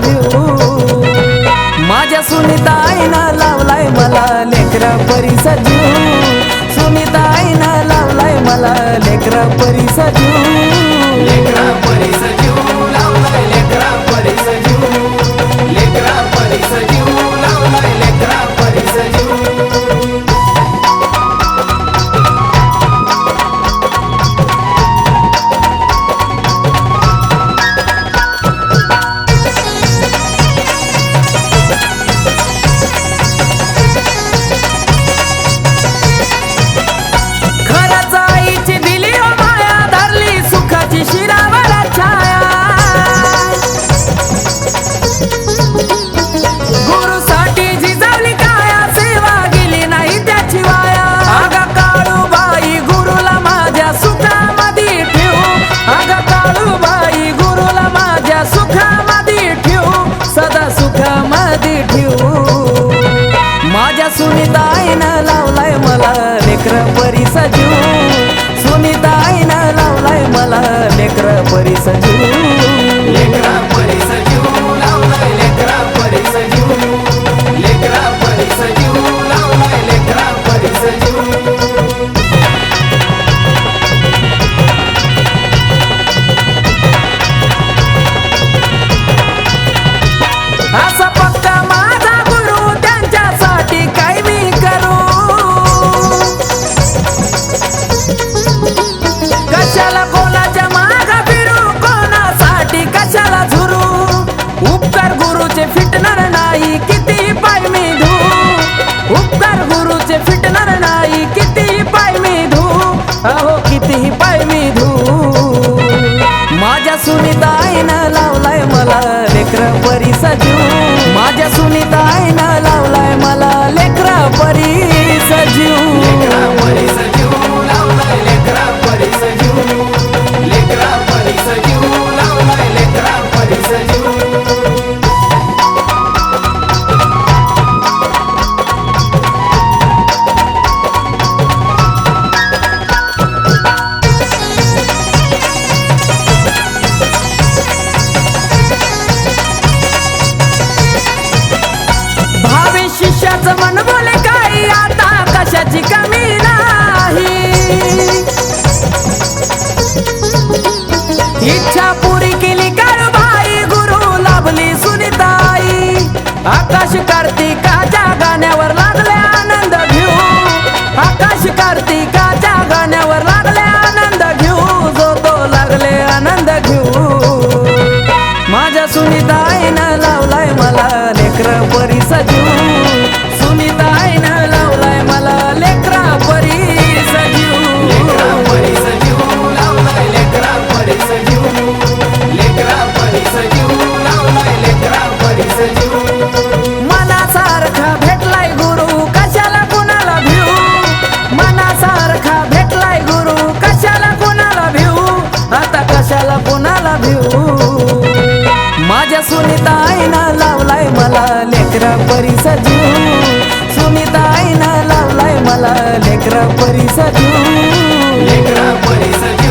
没有。लेकर उपकार गुरुचे फिटणार नाही किती पाय मी धू. उपकार गुरुचे फिटणार नाही किती पाय मी धू. अहो कितीही पाय मी धू. माझ्या सुनीताईनं लावलाय मला लेकर परी सजू. माझ्या सुनीताईनं लावलाय मला लेकरा परी सजू. बोले काही आता कशाची कमी नाही. इच्छा पुरी केली कर भाई गुरु लाभली सुनीताई. आकाश कार्तिकाच्या गाण्यावर लागले आनंद घेऊ. आकाश कार्तिकाच्या गाण्यावर लागले आनंद घेऊ. जो तो लागले आनंद घेऊ. माझ्या सुनीताईनं लावलाय मला लेकर परी सजीव. परी सजू जीव सुनीताईनं लावलाय मला लेकरा परी सजू लेकरा परी सजू